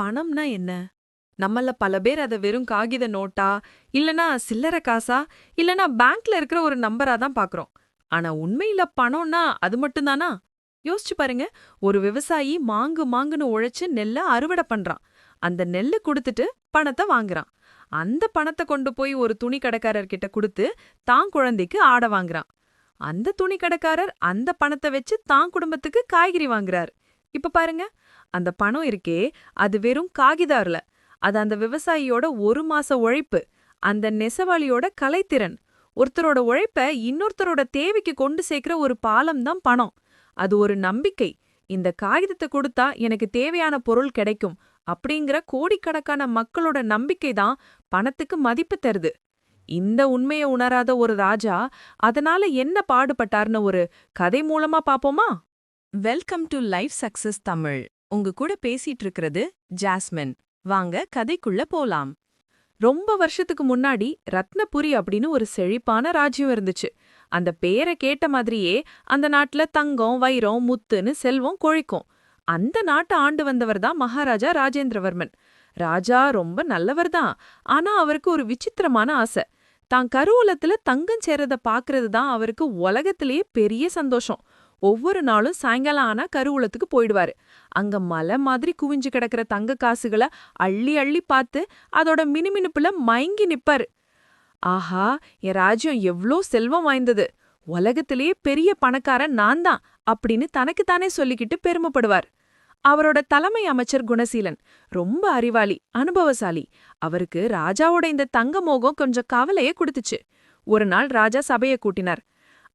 பணம்னா என்ன? நம்மள பல பேர் அத வெறும் காகித நோட்டா இல்லனா சில்லற காசா இல்லனா பேங்க்ல இருக்கிற ஒரு நம்பரா தான் பாக்குறோம். ஆனா உண்மையில பணம்னா அது மட்டும்தானா? யோசிச்சு பாருங்க. ஒரு விவசாயி மாங்கு மாங்குன்னு உழைச்சு நெல்ல அறுவடை பண்றான். அந்த நெல்லை கொடுத்துட்டு பணத்தை வாங்குறான். அந்த பணத்தை கொண்டு போய் ஒரு துணி கடைக்காரர்கிட்ட கொடுத்து தான் குழந்தைக்கு ஆடை வாங்குறான். அந்த துணி கடைக்காரர் அந்த பணத்தை வச்சு தான் குடும்பத்துக்கு காய்கறி வாங்குறார். இப்ப பாருங்க. அந்த பணம் இருக்கே அது வெறும் காகிதார்ல. அது அந்த விவசாயியோட ஒரு மாச உழைப்பு. அந்த நெசவாளியோட கலைத்திறன். ஒருத்தரோட உழைப்ப இன்னொருத்தரோட தேவைக்கு கொண்டு சேர்க்கிற ஒரு பாலம் தான் பணம். அது ஒரு நம்பிக்கை. இந்த காகிதத்தை கொடுத்தா எனக்கு தேவையான பொருள் கிடைக்கும் அப்படிங்கிற கோடிக்கணக்கான மக்களோட நம்பிக்கை தான் பணத்துக்கு மதிப்பு தருது. இந்த உண்மைய உணராத ஒரு ராஜா அதனால என்ன பாடுபட்டார்னு ஒரு கதை மூலமா பாப்போமா? Welcome to life success Tamil உங்க கூட பேசிட்டு இருக்கிறது ஜாஸ்மின் வாங்க கதைக்குள்ள போலாம். ரொம்ப வருஷத்துக்கு முன்னாடி ரத்னபுரி அப்படின்னு ஒரு செழிப்பான ராஜ்யம் இருந்துச்சு. அந்த பேரை கேட்ட மாதிரியே அந்த நாட்டுல தங்கம் வைரம் முத்துன்னு செல்வம் கொழிக்கும். அந்த நாட்டை ஆண்டு வந்தவர் தான் மகாராஜா ராஜேந்திரவர்மன். ராஜா ரொம்ப நல்லவர் தான். ஆனா அவருக்கு ஒரு விசித்திரமான ஆசை. தான் கருவூலத்துல தங்கம் சேர்றத பாக்குறது தான் அவருக்கு உலகத்திலேயே பெரிய சந்தோஷம். ஒவ்வொரு நாளும் சாயங்காலம் ஆனா கருவூலத்துக்கு போயிடுவாரு. அங்க மலை மாதிரி குவிஞ்சு கிடக்கிற தங்க காசுகளை அள்ளி அள்ளி பார்த்து அதோட மினுமினுப்புல மயங்கி நிப்பாரு. ஆஹா என் ராஜ்யம் எவ்ளோ செல்வம் வாய்ந்தது. உலகத்திலேயே பெரிய பணக்காரன் நான் தான் அப்படின்னு தனக்குத்தானே சொல்லிக்கிட்டு பெருமைப்படுவார். அவரோட தலைமை அமைச்சர் குணசீலன் ரொம்ப அறிவாளி அனுபவசாலி. அவருக்கு ராஜாவோட இந்த தங்க மோகம் கொஞ்சம் கவலையே கொடுத்துச்சு. ஒரு நாள் ராஜா சபையை கூட்டினார்.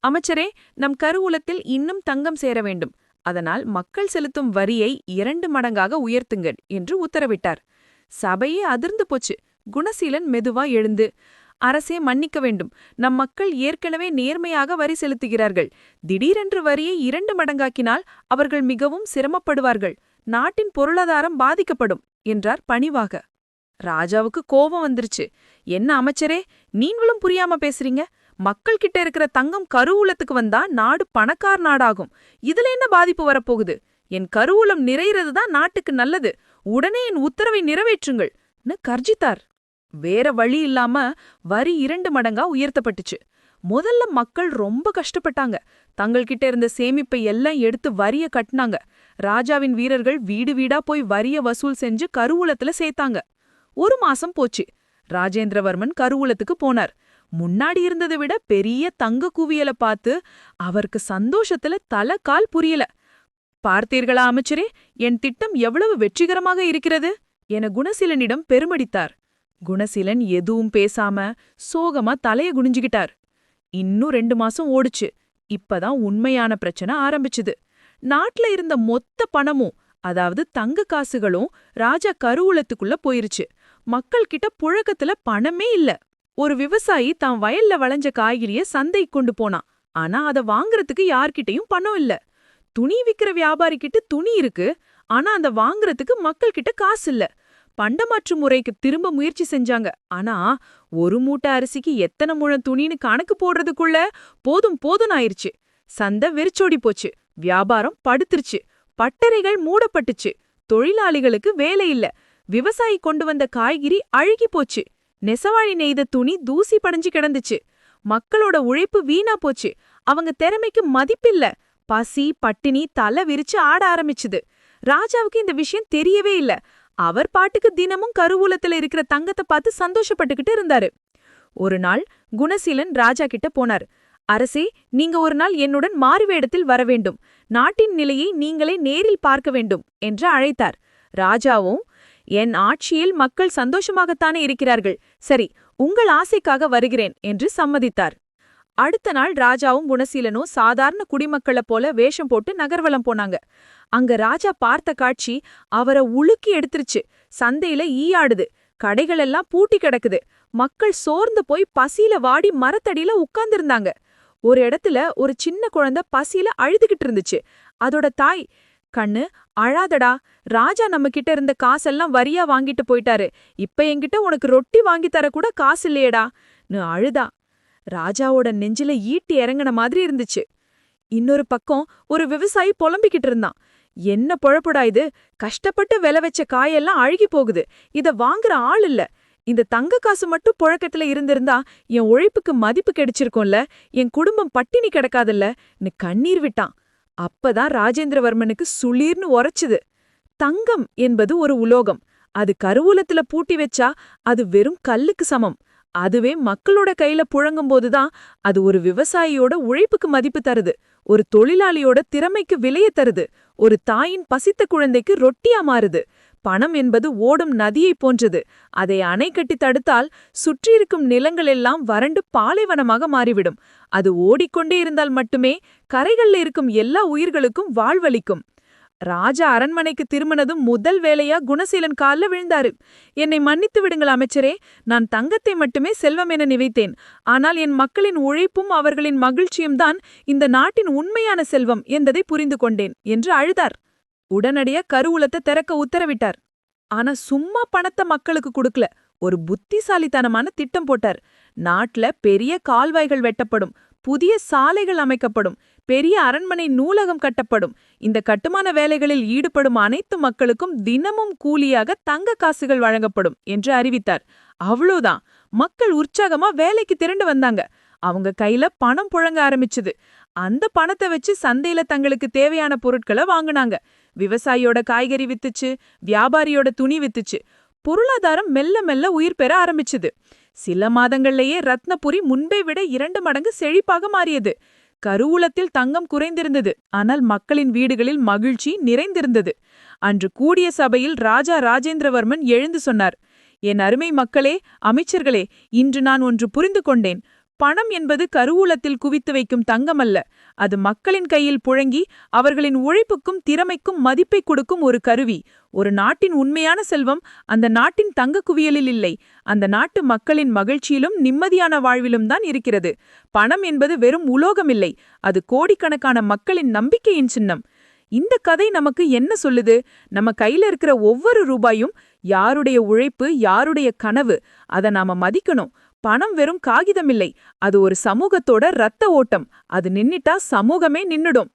அமைச்சரே நம் கருவூலத்தில் இன்னும் தங்கம் சேர வேண்டும். அதனால் மக்கள் செலுத்தும் வரியை இரண்டு மடங்காக உயர்த்துங்கள் என்று உத்தரவிட்டார். சபையே அதிர்ந்து போச்சு. குணசீலன் மெதுவா எழுந்து அரசே மன்னிக்க வேண்டும். நம் மக்கள் ஏற்கனவே நேர்மையாக வரி செலுத்துகிறார்கள். திடீரென்று வரியை இரண்டு மடங்காக்கினால் அவர்கள் மிகவும் சிரமப்படுவார்கள். நாட்டின் பொருளாதாரம் பாதிக்கப்படும் என்றார் பணிவாக. ராஜாவுக்கு கோபம் வந்துருச்சு. என்ன அமைச்சரே நீங்களும் புரியாம பேசுறீங்க? மக்கள் கிட்ட இருக்கிற தங்கம் கருவூலத்துக்கு வந்தா நாடு பணக்கார் நாடாகும். இதுல என்ன பாதிப்பு வரப்போகுது? என் கருவூலம் நிறையறதுதான் நாட்டுக்கு நல்லது. உடனே என் உத்தரவை நிறைவேற்றுங்கள். கர்ஜித்தார். வேற வழி இல்லாம வரி இரண்டு மடங்கா உயர்த்தப்பட்டுச்சு. முதல்ல மக்கள் ரொம்ப கஷ்டப்பட்டாங்க. தங்கள்கிட்ட இருந்த சேமிப்பை எல்லாம் எடுத்து வரிய கட்டினாங்க. ராஜாவின் வீரர்கள் வீடு வீடா போய் வரிய வசூல் செஞ்சு கருவூலத்துல சேர்த்தாங்க. ஒரு மாசம் போச்சு. ராஜேந்திரவர்மன் கருவூலத்துக்கு போனார். முன்னாடி இருந்ததை விட பெரிய தங்க குவியல பார்த்து அவருக்கு சந்தோஷத்துல தல கால் புரியல. பார்த்தீர்களா அமைச்சரே? என் திட்டம் எவ்வளவு வெற்றிகரமாக இருக்கிறது? என குணசீலனிடம் பெருமடித்தார். குணசீலன் எதுவும் பேசாம சோகமா தலைய குனிஞ்சுகிட்டார். இன்னும் ரெண்டு மாசம் ஓடுச்சு. இப்பதான் உண்மையான பிரச்சனை ஆரம்பிச்சுது. நாட்டுல இருந்த மொத்த பணமும் அதாவது தங்க காசுகளும் ராஜா கருவூலத்துக்குள்ள போயிருச்சு. மக்கள் கிட்ட புழக்கத்துல பணமே இல்ல. ஒரு விவசாயி தான் வயல்ல வளைஞ்ச காய்கறிய சந்தை கொண்டு போனான் ஆனா அத வாங்குறதுக்கு யார்கிட்டயும் பணம் இல்ல. துணி விக்கிற வியாபாரி கிட்ட துணி இருக்கு. ஆனா அந்த வாங்குறதுக்கு மக்கள் கிட்ட காசு இல்ல. பண்டமாற்று முறைக்கு திரும்ப முயற்சி செஞ்சாங்க. ஆனா ஒரு மூட்டை அரிசிக்கு எத்தனை முழம் துணின்னு கணக்கு போடுறதுக்குள்ள போதும் போதும் ஆயிருச்சு. சந்தை வெறிச்சோடி போச்சு. வியாபாரம் படுத்துருச்சு. பட்டறைகள் மூடப்பட்டுச்சு. தொழிலாளிகளுக்கு வேலை இல்ல. விவசாயி கொண்டு வந்த காய்கறி அழுகி போச்சு. நெசவாளி நெய்த துணி தூசி படைஞ்சு கிடந்துச்சு. மக்களோட உழைப்பு வீணா போச்சு. அவங்க திறமைக்கு மதிப்பில்ல. பசி பட்டினி தலை விரிச்சு ஆட ஆரம்பிச்சுது. ராஜாவுக்கு இந்த விஷயம் தெரியவே இல்ல. அவர் பாட்டுக்கு தினமும் கருவூலத்துல இருக்கிற தங்கத்தை பார்த்து சந்தோஷப்பட்டுக்கிட்டு இருந்தாரு. ஒரு நாள் குணசீலன் ராஜா கிட்ட போனார். அரசே நீங்க ஒரு நாள் என்னுடன் மாறுவேடத்தில் வர வேண்டும். நாட்டின் நிலையை நீங்களே நேரில் பார்க்க வேண்டும் என்று அழைத்தார். ராஜாவும் என் ஆட்சியில் மக்கள் சந்தோஷமாகத்தானே இருக்கிறார்கள். சரி உங்கள் ஆசைக்காக வருகிறேன் என்று சம்மதித்தார். அடுத்த நாள் ராஜாவும் குணசீலனும் சாதாரண குடிமக்களைப் போல வேஷம் போட்டு நகர்வலம் போனாங்க. அங்க ராஜா பார்த்த காட்சி அவரை உழுக்கி எடுத்துருச்சு. சந்தையில ஈயாடுது. கடைகளெல்லாம் பூட்டி கிடக்குது. மக்கள் சோர்ந்து போய் பசியில வாடி மரத்தடியில உட்கார்ந்திருந்தாங்க. ஒரு இடத்துல ஒரு சின்ன குழந்தை பசியில அழுதுகிட்டு இருந்துச்சு. அதோட தாய் கண்ணு அழாதடா. ராஜா நம்ம கிட்ட இருந்த காசெல்லாம் வரியா வாங்கிட்டு போயிட்டாரு. இப்ப என்கிட்ட உனக்கு ரொட்டி வாங்கி தர கூட காசு இல்லையேடா. நீ அழுதா. ராஜாவோட நெஞ்சில ஈட்டி இறங்கின மாதிரி இருந்துச்சு. இன்னொரு பக்கம் ஒரு விவசாயி புலம்பிக்கிட்டு இருந்தான். என்ன பொழப்புடா இது? கஷ்டப்பட்டு வில வச்ச காயெல்லாம் அழுகி போகுது. இத வாங்குற ஆள் இல்ல. இந்த தங்க காசு மட்டும் புழக்கத்துல இருந்திருந்தா என் உழைப்புக்கு மதிப்பு கிடைச்சிருக்கும்ல. என் குடும்பம் பட்டினி கிடக்காதுல்ல. கண்ணீர் விட்டான். அப்பதான் ராஜேந்திரவர்மனுக்கு சுளீர்னு உரைச்சுது. தங்கம் என்பது ஒரு உலோகம். அது கருவூலத்துல பூட்டி வச்சா அது வெறும் கல்லுக்கு சமம். அதுவே மக்களோட கையில புழங்கும் போதுதான் அது ஒரு விவசாயியோட உழைப்புக்கு மதிப்பு தருது. ஒரு தொழிலாளியோட திறமைக்கு விலைய தருது. ஒரு தாயின் பசித்த குழந்தைக்கு ரொட்டியா மாறுது. பணம் என்பது ஓடும் நதியைப் போன்றது. அதை அணை கட்டி தடுத்தால் சுற்றியிருக்கும் நிலங்களெல்லாம் வறண்டு பாலைவனமாக மாறிவிடும். அது ஓடிக்கொண்டே இருந்தால் மட்டுமே கரைகள்ல இருக்கும் எல்லா உயிர்களுக்கும் வாழ்வளிக்கும். ராஜா அரண்மனைக்கு திரும்பினதும் முதல் வேலையா குணசீலன் கால்ல விழுந்தாரு. என்னை மன்னித்து விடுங்கள் அமைச்சரே நான் தங்கத்தை மட்டுமே செல்வம் என நினைத்தேன். ஆனால் என் மக்களின் உழைப்பும் அவர்களின் மகிழ்ச்சியும் தான் இந்த நாட்டின் உண்மையான செல்வம் என்பதை புரிந்து கொண்டேன் என்று அழுதார். உடனடியா கருவூலத்தை திறக்க உத்தரவிட்டார். ஆனா சும்மா பணத்தை மக்களுக்கு கொடுக்கல. ஒரு புத்திசாலித்தனமான திட்டம் போட்டார். நாட்டுல பெரிய கால்வாய்கள் வெட்டப்படும். புதிய சாலைகள் அமைக்கப்படும். பெரிய அரண்மனை நூலகம் கட்டப்படும். இந்த கட்டுமான வேலைகளில் ஈடுபடும் அனைத்து மக்களுக்கும் தினமும் கூலியாக தங்க காசுகள் வழங்கப்படும் என்று அறிவித்தார். அவ்வளோதான். மக்கள் உற்சாகமா வேலைக்கு திரண்டு வந்தாங்க. அவங்க கையில பணம் புழங்க ஆரம்பிச்சது. அந்த பணத்தை வச்சு சந்தையில தங்களுக்கு தேவையான பொருட்களை வாங்குனாங்க. விவசாயியோட காய்கறி வித்துச்சு வியாபாரியோட துணி வித்துச்சு. பொருளாதாரம் மெல்ல மெல்ல உயிர் பெற ஆரம்பிச்சுது. சில மாதங்கள்லயே ரத்னபுரி முன்பை விட இரண்டு மடங்கு செழிப்பாக மாறியது. கருவூலத்தில் தங்கம் குறைந்திருந்தது. ஆனால் மக்களின் வீடுகளில் மகிழ்ச்சி நிறைந்திருந்தது. அன்று கூடிய சபையில் ராஜா ராஜேந்திரவர்மன் எழுந்து சொன்னார் என் அருமை மக்களே அமைச்சர்களே இன்று நான் ஒன்று புரிந்து கொண்டேன். பணம் என்பது கருவூலத்தில் குவித்து வைக்கும் தங்கமல்ல. அது மக்களின் கையில் புழங்கி அவர்களின் உழைப்புக்கும் திறமைக்கும் மதிப்பை கொடுக்கும் ஒரு கருவி. ஒரு நாட்டின் உண்மையான செல்வம் அந்த நாட்டின் தங்க குவியலில் இல்லை. அந்த நாட்டு மக்களின் மகிழ்ச்சியிலும் நிம்மதியான வாழ்விலும் தான் இருக்கிறது. பணம் என்பது வெறும் உலோகமில்லை அது கோடிக்கணக்கான மக்களின் நம்பிக்கையின் சின்னம். இந்த கதை நமக்கு என்ன சொல்லுது? நம்ம கையில இருக்கிற ஒவ்வொரு ரூபாயும் யாருடைய உழைப்பு யாருடைய கனவு அதை நாம மதிக்கணும். பணம் வெறும் காகிதமில்லை. அது ஒரு சமூகத்தோட ரத்த ஓட்டம். அது நின்னிட்டா சமூகமே நின்னுடும்.